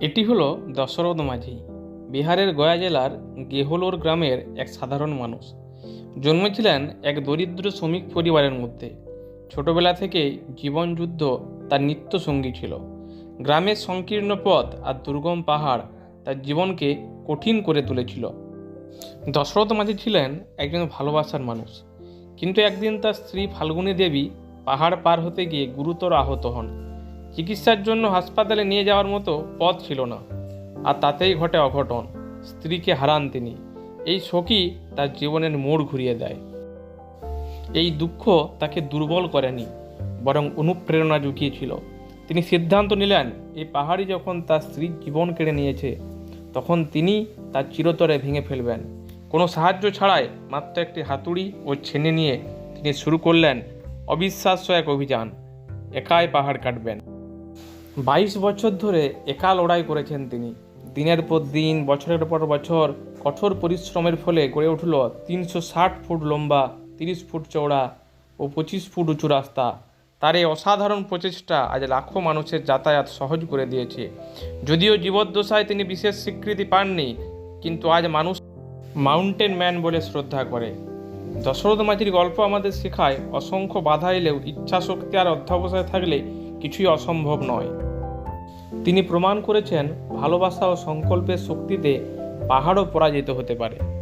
এটি হলো দশরথ মাঝি, বিহারের গয়া জেলার গেহলোর গ্রামের এক সাধারণ মানুষ। জন্মেছিলেন এক দরিদ্র শ্রমিক পরিবারের মধ্যে। ছোটবেলা থেকেই জীবনযুদ্ধ তার নিত্য সঙ্গী ছিল। গ্রামের সংকীর্ণ পথ আর দুর্গম পাহাড় তার জীবনকে কঠিন করে তুলেছিল। দশরথ মাঝি ছিলেন একজন ভালোবাসার মানুষ। কিন্তু একদিন তার স্ত্রী ফাল্গুনী দেবী পাহাড় পার হতে গিয়ে গুরুতর আহত হন। চিকিৎসার জন্য হাসপাতালে নিয়ে যাওয়ার মতো পথ ছিল না, আর তাতেই ঘটে অঘটন। স্ত্রীকে হারান তিনি। এই শোকই তার জীবনের মোড় ঘুরিয়ে দেয়। এই দুঃখ তাকে দুর্বল করেনি, বরং অনুপ্রেরণা জুগিয়েছিল। তিনি সিদ্ধান্ত নিলেন, এই পাহাড়ি যখন তার স্ত্রীর জীবন কেড়ে নিয়েছে, তখন তিনি তার চিরতরে ভেঙে ফেলবেন। কোনো সাহায্য ছাড়াই মাত্র একটি হাতুড়ি ও ছেনে নিয়ে তিনি শুরু করলেন অবিশ্বাস্য এক অভিযান। একাই পাহাড় কাটবেন। বাইশ বছর ধরে একা লড়াই করেছেন তিনি। দিনের পর দিন, বছরের পর বছর কঠোর পরিশ্রমের ফলে গড়ে উঠল তিনশো ষাট ফুট লম্বা, তিরিশ ফুট চওড়া ও পঁচিশ ফুট উঁচু রাস্তা। তার এই অসাধারণ প্রচেষ্টা আজ লাখো মানুষের যাতায়াত সহজ করে দিয়েছে। যদিও জীবদ্দশায় তিনি বিশেষ স্বীকৃতি পাননি, কিন্তু আজ মানুষ মাউন্টেন ম্যান বলে শ্রদ্ধা করে। দশরথ মাঝির গল্প আমাদের শেখায়, অসংখ্য বাধা এলেও ইচ্ছাশক্তি আর অধ্যবসায় থাকলে কিছুই অসম্ভব নয়। তিনি প্রমাণ করেছেন ভালোবাসা ও সংকল্পের শক্তিতে পাহাড়ও পরাজিত হতে পারে।